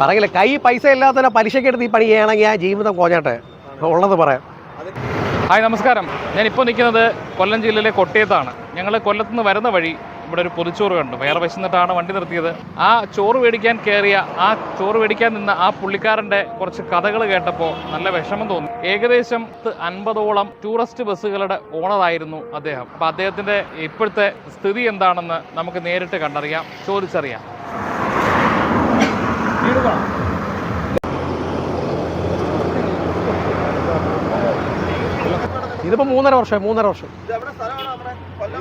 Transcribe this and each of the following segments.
പറയില്ല. കൈ പൈസ ഇല്ലാത്തവരെ പലിശയ്ക്ക് എടുത്ത് ഈ പണി ചെയ്യണമെങ്കിൽ ആ ജീവിതം കോഞ്ഞാട്ടെ. ഉള്ളത് പറയാം. ഹായ് നമസ്കാരം. ഞാൻ ഇപ്പോൾ നിൽക്കുന്നത് കൊല്ലം ജില്ലയിലെ കൊട്ടയത്താണ്. ഞങ്ങൾ കൊല്ലത്ത് നിന്ന് വരുന്ന വഴി ഇവിടെ ഒരു പൊതിച്ചോറ് കണ്ടു. വേറെ വശന്നിട്ടാണ് വണ്ടി നിർത്തിയത്. ആ ചോറ് മേടിക്കാൻ കയറിയ ആ ചോറ് മേടിക്കാൻ നിന്ന ആ പുള്ളിക്കാരന്റെ കുറച്ച് കഥകൾ കേട്ടപ്പോൾ നല്ല വിഷമം തോന്നി. ഏകദേശം അൻപതോളം ടൂറിസ്റ്റ് ബസ്സുകളുടെ ഓണറായിരുന്നു അദ്ദേഹം. അപ്പോൾ അദ്ദേഹത്തിന്റെ ഇപ്പോഴത്തെ സ്ഥിതി എന്താണെന്ന് നമുക്ക് നേരിട്ട് കണ്ടറിയാം ചോദിച്ചറിയാം. ഇതിപ്പോ മൂന്നര വർഷം മൂന്നര വർഷം.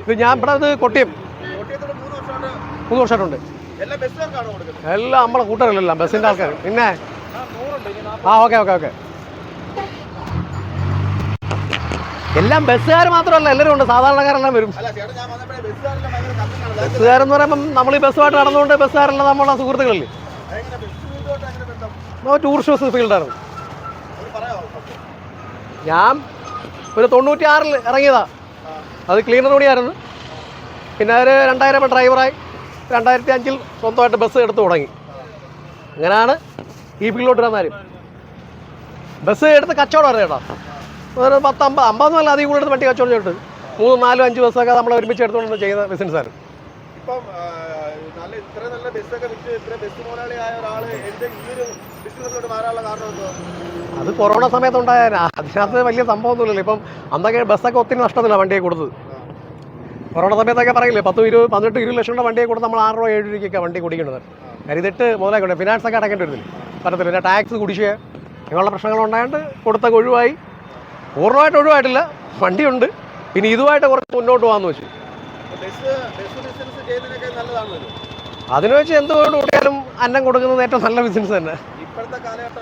ഇത് ഞാൻ ഇവിടെ ഇത് കൊട്ടിയം. മൂന്ന് വർഷമായിട്ട് മൂന്ന് വർഷമായിട്ടുണ്ട്. എല്ലാ നമ്മളെ കൂട്ടറിലെല്ലാം ബസ്സിന്റെ ആൾക്കാർ പിന്നെ? ആ ഓക്കെ ഓക്കെ ഓക്കെ എല്ലാം ബസ്സുകാർ മാത്രമല്ല എല്ലാവരും ഉണ്ട്. സാധാരണക്കാരെല്ലാം വരും. ബസ്സുകാരെന്ന് പറയുമ്പം നമ്മൾ ഈ ബസ്സുമായിട്ട് നടന്നുകൊണ്ട് ബസ്സുകാരെല്ലാം നമ്മളെ സുഹൃത്തുക്കളില്ലേ? ടൂറിസ്റ്റ് പറയാമോ ഞാൻ ഒരു തൊണ്ണൂറ്റി ആറിൽ ഇറങ്ങിയതാ. അത് ക്ലീനർ കൂടിയായിരുന്നു പിന്നെ അവർ രണ്ടായിരം ഡ്രൈവറായി രണ്ടായിരത്തി അഞ്ചിൽ സ്വന്തമായിട്ട് ബസ് എടുത്ത് തുടങ്ങി. അങ്ങനെയാണ് ഈ ഫീൽഡിലോട്ട് വന്നാലും ബസ് എടുത്ത് കച്ചവടമായിരുന്നു ചേട്ടാ ഒരു പത്ത് അമ്പത് അമ്പതൊന്നുമല്ല അധികം കൂടുതൽ വണ്ടി കച്ചവടം ചെയ്തിട്ട് മൂന്നും നാലും അഞ്ച് ബസ്സൊക്കെ നമ്മൾ ഒരുമിച്ച് എടുത്തുകൊണ്ട് ചെയ്യുന്ന ബിസിനസ്സായിരുന്നു ഇപ്പം നല്ല ഇത്ര നല്ല ബസ്സൊക്കെ വിറ്റ് ഇത്ര ബസ് മുതലാളിയായ ഒരാൾ എന്റെ ഈ ഒരു ബിസിനസ്സിലോട്ട് മാറാനുള്ള കാരണം എന്തോ? അത് കൊറോണ സമയത്തുണ്ടായാൽ അതിനകത്ത് വലിയ സംഭവമൊന്നുമില്ലല്ലോ ഇപ്പം അന്നൊക്കെ ബസ്സൊക്കെ ഒത്തിരി നഷ്ടത്തില്ല വണ്ടിയെ കൊടുത്തത്. കൊറോണ സമയത്തൊക്കെ പറയില്ലേ പത്ത് ഇരുപത് പതിനെട്ട് ഇരുപത് ലക്ഷം രൂപ വണ്ടിയെ കൊടുത്ത് നമ്മൾ ആറ് രൂപ ഏഴ് രൂപയ്ക്കൊക്കെ വണ്ടി കുടിക്കുന്നത്. കരുതിട്ട് മുതലായിക്കൊണ്ട് ഫിനാൻസ് ഒക്കെ അടക്കേണ്ടി വരുന്നില്ല പറ്റത്തില്ല. പിന്നെ ടാക്സ് കുടിശ്ശിക ഇങ്ങനെയുള്ള പ്രശ്നങ്ങൾ ഉണ്ടായതുകൊണ്ട് കൊടുത്തൊക്കെ ഒഴിവായി. പൂർണമായിട്ട് ഒഴിവായിട്ടില്ല. വണ്ടിയുണ്ട്. പിന്നെ ഇതുമായിട്ട് കുറച്ച് മുന്നോട്ട് പോകാമെന്ന് വെച്ചു. അതിന് വെച്ച് എന്തുകൊണ്ട് കൂടിയാലും അന്നം കൊടുക്കുന്നത് ഏറ്റവും നല്ല ബിസിനസ് തന്നെ. ഇപ്പോഴത്തെ കാലഘട്ടം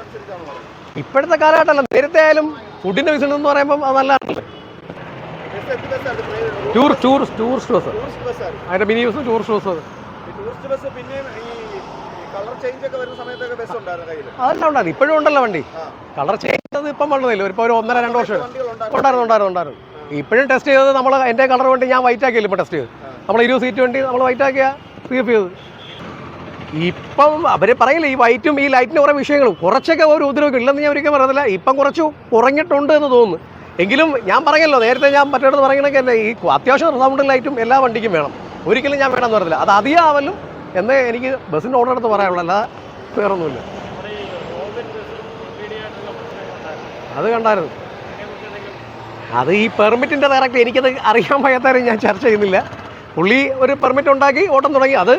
കാലഘട്ടമല്ല നേരത്തെ ആയാലും ഫുഡിന്റെ ബിസിനസ് എന്ന് പറയുമ്പോൾ അത് നല്ലതാണല്ലോ ടൂർ ടൂർ ടൂറിസ്റ്റ് ബസ് അതിന്റെ മിനി ബസ് ടൂറിസ്റ്റ് ബസ് അതെല്ലാം ഉണ്ടായിരുന്നു. ഇപ്പോഴും ഉണ്ടല്ലോ വണ്ടി. കളർ ചേഞ്ച് ഇപ്പം വന്നതല്ലേ ഒരു ഒന്നര രണ്ട് വർഷം. ഉണ്ടായിരുന്നു ഉണ്ടായിരുന്നു ഉണ്ടായിരുന്നു. ഇപ്പോഴും ടെസ്റ്റ് ചെയ്തത് നമ്മൾ എന്റെ കളർ വേണ്ടി ഞാൻ വൈറ്റ് ആക്കിയില്ല ഇപ്പോൾ ടെസ്റ്റ് ചെയ്ത് നമ്മൾ ഇരുപത് സീറ്റ് വേണ്ടി നമ്മൾ വൈറ്റ് ആക്കിയ പി എഫ് ചെയ്ത് ഇപ്പം അവർ പറയില്ല ഈ വൈറ്റും ഈ ലൈറ്റിന് കുറേ വിഷയങ്ങളും. കുറച്ചൊക്കെ ഒരു ഉപദ്രവം ഇല്ലെന്ന് ഞാൻ ഒരിക്കലും പറയുന്നില്ല ഇപ്പം കുറച്ച് കുറഞ്ഞിട്ടുണ്ട് എന്ന് തോന്നുന്നു. എങ്കിലും ഞാൻ പറയല്ലോ നേരത്തെ ഞാൻ മറ്റേടത്ത് പറയണൊക്കെ അല്ലേ ഈ അത്യാവശ്യം സൗണ്ടും ലൈറ്റും എല്ലാ വണ്ടിക്കും വേണം. ഒരിക്കലും ഞാൻ വേണമെന്ന് പറഞ്ഞില്ല. അത് അധികമാവലും എന്നേ എനിക്ക് ബസ്സിന്റെ ഓർഡർ എടുത്ത് പറയാനുള്ളൂ. അല്ലാതെ വേറൊന്നുമില്ല. അത് കണ്ടായിരുന്നു. അത് ഈ പെർമിറ്റിന്റെ ഡയറക്റ്റ് എനിക്കത് അറിയാൻ വയ്യാത്തവരും ഞാൻ ചർച്ച ചെയ്യുന്നില്ല. പുള്ളി ഒരു പെർമിറ്റ് ഉണ്ടാക്കി ഓട്ടം തുടങ്ങി. അത്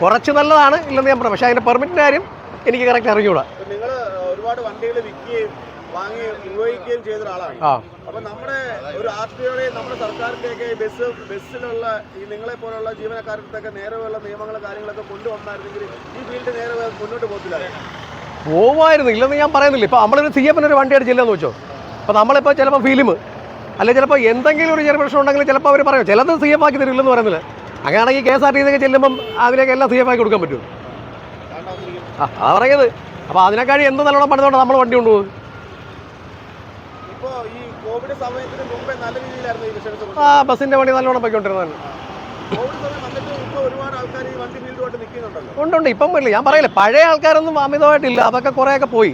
കുറച്ച് നല്ലതാണ് ഇല്ലെന്ന് ഞാൻ പറയാം പക്ഷേ അതിന്റെ പെർമിറ്റിന്റെ കാര്യം എനിക്ക് കറക്റ്റ് അറിഞ്ഞൂടാ. നിങ്ങൾ ഒരുപാട് വണ്ടികൾ വിൽക്കുകയും വാങ്ങി ഉപയോഗിക്കുകയും ചെയ്ത ഒരാളാണ് ആ. അപ്പൊ നമ്മുടെ ഒരു ആർ നമ്മുടെ സർക്കാരിന്റെയൊക്കെ ബസ് ബസ്സിലുള്ള ഈ നിങ്ങളെ പോലുള്ള ജീവനക്കാർക്കൊക്കെ നേരെയുള്ള നിയമങ്ങളും കാര്യങ്ങളൊക്കെ കൊണ്ടുവന്നായിരുന്നെങ്കിൽ ഈ ഫീൽഡ് നേരെ മുന്നോട്ട് പോകത്തില്ലായിരുന്നു. പോവായിരുന്നു. ഇല്ലെന്ന് ഞാൻ പറയുന്നില്ല. ഇപ്പൊ നമ്മളൊരു സി എഫിന് ഒരു വണ്ടി അടിച്ചില്ലെന്ന് വെച്ചോ? അപ്പോൾ നമ്മളിപ്പോൾ ചിലപ്പോൾ ഫിലിം അല്ലെങ്കിൽ ചിലപ്പോൾ എന്തെങ്കിലും ഒരു ചെറിയ പ്രശ്നം ഉണ്ടെങ്കിൽ ചിലപ്പോൾ അവർ പറയും ചിലത് സി എഫ് ആക്കി തരില്ലെന്ന് പറയുന്നില്ല. അങ്ങനെയാണെങ്കിൽ കെ എസ് ആർ ടി സിയൊക്കെ ചെല്ലുമ്പം അതിലേക്ക് എല്ലാം സി എഫ് ആക്കി കൊടുക്കാൻ പറ്റും ആ അതാ പറയുന്നത്. അപ്പോൾ അതിനെക്കാളും എന്ത് നല്ലോണം പണിതുകൊണ്ട് നമ്മൾ വണ്ടി കൊണ്ടുപോകും ആ ബസ്സിന്റെ വണ്ടി നല്ലോണം പോയിക്കൊണ്ടിരുന്നതാണ് ഉണ്ട് ഉണ്ട്. ഇപ്പം ഇല്ല ഞാൻ പറയില്ല പഴയ ആൾക്കാരൊന്നും അമിതമായിട്ടില്ല. അതൊക്കെ കുറേയൊക്കെ പോയി.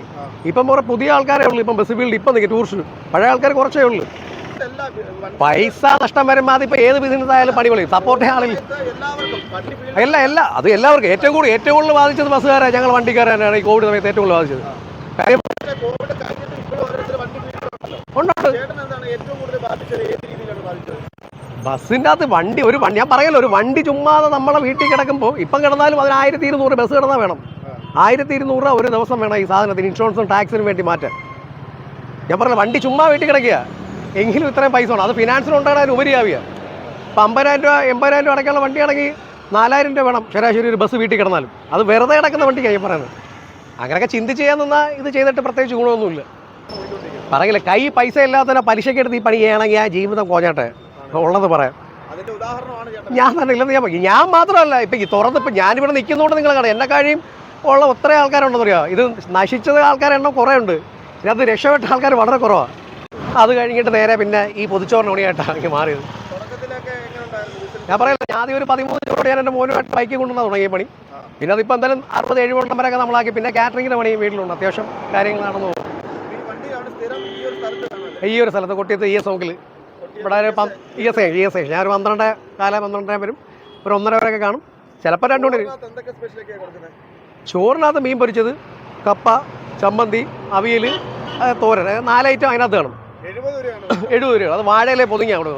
ഇപ്പം കുറേ പുതിയ ആൾക്കാരേ ഉള്ളൂ. ഇപ്പം ബസ് ഫീൽഡ് ഇപ്പം നിൽക്കും ടൂറിസ്റ്റ് പഴയ ആൾക്കാർ കുറച്ചേ ഉള്ളൂ. പൈസ നഷ്ടം വരുമ്പോൾ ഇപ്പം ഏത് ബിസിനസ് ആയാലും പണിപൊളി സപ്പോർട്ട് ആളില്ല. അല്ല അല്ല. അത് എല്ലാവർക്കും. ഏറ്റവും കൂടുതൽ ഏറ്റവും കൂടുതൽ ബാധിച്ചത് ബസ്സുകാരാണ് ഞങ്ങൾ വണ്ടിക്കാരാണ്. ഈ കോവിഡ് സമയത്ത് ഏറ്റവും കൂടുതൽ ബാധിച്ചത്. ബസ്സിന്റെ അകത്ത് വണ്ടി ഒരു വണ്ടി ഞാൻ പറയല്ലോ ഒരു വണ്ടി ചുമ്മാതെ നമ്മളെ വീട്ടിൽ കിടക്കുമ്പോൾ ഇപ്പം കിടന്നാലും അതിന് ആയിരത്തി ഇരുന്നൂറ് ബസ് കിടന്നാൽ വേണം. ആയിരത്തി ഇരുന്നൂറ് രൂപ ഒരു ദിവസം വേണം ഈ സാധനത്തിന് ഇൻഷുറൻസും ടാക്സിനും വേണ്ടി മാറ്റാൻ. ഞാൻ പറഞ്ഞ വണ്ടി ചുമ്മാ വീട്ടിൽ കിടക്കുക. എങ്കിലും ഇത്രയും പൈസ വേണം. അത് ഫിനാൻസിന് ഉണ്ടാകാൻ ഉപരിയാവുക. ഇപ്പം അമ്പതിനായിരം രൂപ എൺപതിനായിരം രൂപ അടയ്ക്കാനുള്ള വണ്ടിയാണെങ്കിൽ നാലായിരം രൂപ വേണം. ശരാശരി ഒരു ബസ് വീട്ടിൽ കിടന്നാലും. അത് വെറുതെ കിടക്കുന്ന വണ്ടിക്കാണ് ഞാൻ പറയുന്നത്. അങ്ങനെയൊക്കെ ചിന്തിച്ച് ചെയ്യാൻ നിന്നാൽ ഇത് ചെയ്തിട്ട് പ്രത്യേകിച്ച് ഗുണമൊന്നുമില്ല. പറയില്ല കൈ പൈസ ഇല്ലാത്തതിനെ പലിശയ്ക്ക് എടുത്ത് ഈ പണി ചെയ്യണമെങ്കിൽ ആ ജീവിതം കോഞ്ഞാട്ടെ. ഉള്ളത് പറയാം. ഞാൻ തന്നെ ഇല്ലെന്ന് ഞാൻ പറയും. ഞാൻ മാത്രമല്ല ഇപ്പം ഈ തുറന്നിപ്പോൾ ഞാനിവിടെ നിൽക്കുന്നതുകൊണ്ട് നിങ്ങൾ കാണാം. എന്നെ കഴിയും ഉള്ള ഒത്ര ആൾക്കാരുണ്ടെന്ന് അറിയാം ഇത് നശിച്ചത് ആൾക്കാരുടെ എണ്ണം കുറേ ഉണ്ട് ഇതിനകത്ത് രക്ഷപ്പെട്ട ആൾക്കാർ വളരെ കുറവാണ് അത് കഴിഞ്ഞിട്ട് നേരെ പിന്നെ ഈ പൊതിച്ചോറിന് ഉണിയായിട്ടാണ് എനിക്ക് മാറിയത്. ഞാൻ പറയില്ല ഞാൻ ആദ്യം ഒരു പതിമൂന്ന് ചോടെ ഞാൻ എന്റെ മോനുമായിട്ട് ബൈക്കിൽ കൊണ്ടുവന്നാൽ തുടങ്ങിയ പണി. പിന്നെ അതിപ്പോൾ എന്തായാലും അറുപത് എഴുപത് വരെയൊക്കെ നമ്മളാക്കി. പിന്നെ കാറ്ററിങ്ങിന്റെ പണിയും വീട്ടിലുണ്ട്. അത്യാവശ്യം കാര്യങ്ങൾ നടന്നു പോകും ഈ ഒരു സ്ഥലത്ത് കൊട്ടിയത്ത് ഇ എസ് ഓക്കിൽ ഇവിടെ ഒരു E S I E S I. ഞാൻ ഒരു പന്ത്രണ്ട് കാല പന്ത്രണ്ടര വരും. ഒരു ഒന്നര വരെയൊക്കെ കാണും. ചിലപ്പോൾ രണ്ടു മണി വരും ചോറിനകത്ത് മീൻ പൊരിച്ചത് കപ്പ ചമ്മന്തി അവിയൽ തോരൻ. നാല് ഐറ്റം അതിനകത്ത് കാണും. എഴുപത് രൂപ അത് വാഴയിലെ പൊതുങ്ങിയ അവിടെ.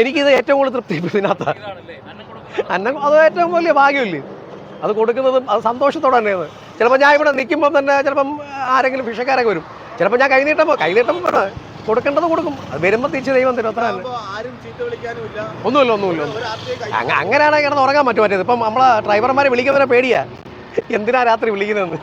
എനിക്കിത് ഏറ്റവും കൂടുതൽ തൃപ്തി ഇതിനകത്താണ് അന്ന അത് ഏറ്റവും വലിയ ഭാഗ്യമില്ലേ? അത് കൊടുക്കുന്നതും അത് സന്തോഷത്തോടെ തന്നെയാണ് ചിലപ്പോൾ ഞാൻ ഇവിടെ നിൽക്കുമ്പോൾ തന്നെ ചിലപ്പം ആരെങ്കിലും ഫിഷക്കാരൊക്കെ വരും. ചിലപ്പോൾ ഞാൻ കൈനീട്ടം കൈനീട്ടം വേണം. കൊടുക്കേണ്ടത് കൊടുക്കും. അത് വരുമ്പോൾ തിരിച്ച് ദൈവം തരും. അത്ര ഒന്നുമില്ല ഒന്നുമില്ല അങ്ങനെയാണ് കിടന്ന് ഉറങ്ങാൻ പറ്റും മറ്റേത്. ഇപ്പം നമ്മളെ ഡ്രൈവർമാരെ വിളിക്കുന്നവരെ പേടിയാ. എന്തിനാ രാത്രി വിളിക്കുന്നതെന്ന്?